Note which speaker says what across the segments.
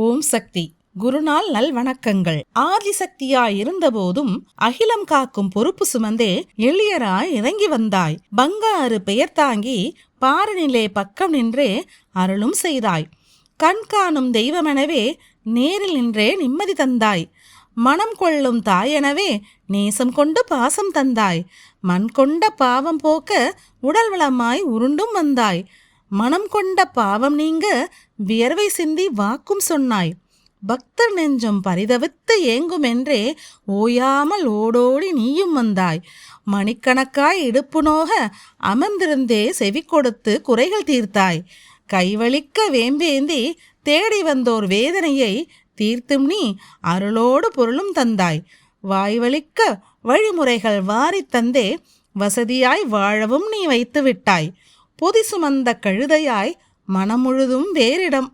Speaker 1: ஓம் சக்தி. குருநாள் நல்வணக்கங்கள். ஆதிசக்தியாய் இருந்தபோதும் அகிலம் காக்கும் பொறுப்பு சுமந்தே எளியராய் இறங்கி வந்தாய். பங்காறு பெயர் தாங்கி பாரநிலே பக்கம் நின்றே அருளும் செய்தாய். கண் காணும் தெய்வமெனவே நேரில் நின்றே நிம்மதி தந்தாய். மனம் கொள்ளும் தாயெனவே நேசம் கொண்டு பாசம் தந்தாய். மண் கொண்ட பாவம் போக்க உடல் வளமாய் உருண்டும் வந்தாய். மனம் கொண்ட பாவம் நீங்க வியர்வை சிந்தி வாக்கும் சொன்னாய். பக்தர் நெஞ்சம் பரிதவித்து ஏங்கும் என்றே ஓயாமல் ஓடோடி நீயும் வந்தாய். மணிக்கணக்காய் இடுப்பு நோக அமர்ந்திருந்தே செவி கொடுத்து குறைகள் தீர்த்தாய். கைவழிக்க வேம்பேந்தி தேடி வந்தோர் வேதனையை தீர்த்தும் நீ அருளோடு பொருளும் தந்தாய். வாய்வழிக்க வழிமுறைகள் வாரித் தந்தே வசதியாய் வாழவும் நீ வைத்து விட்டாய் பொதி சுமந்த கழுதையாய் மனம் முழுதும் வேறிடம்.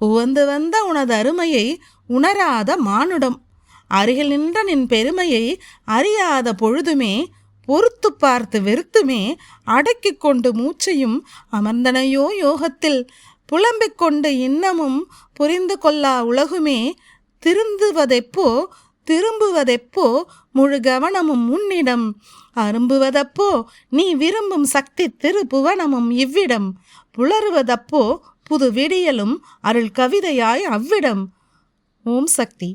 Speaker 1: உவந்து வந்த உனது அருமையை உணராத மானுடம். அருகில் நின்ற நின் பெருமையை அறியாத பொழுதுமே பொறுத்து பார்த்து வெறுத்துமே அடக்கிக் கொண்டு மூச்சையும் அமர்ந்தனையோ யோகத்தில் புலம்பிக் கொண்டு இன்னமும் புரிந்து கொள்ளா உலகுமே திருந்துவதெப்போ திரும்புவதெப்போ முழு கவனமும் உன்னிடம். அரும்புவதப்போ நீ விரும்பும் சக்தி திருப்புவனமும் இவ்விடம். புலருவதப்போ புது விடியலும் அருள் கவிதையாய் அவ்விடம். ஓம் சக்தி.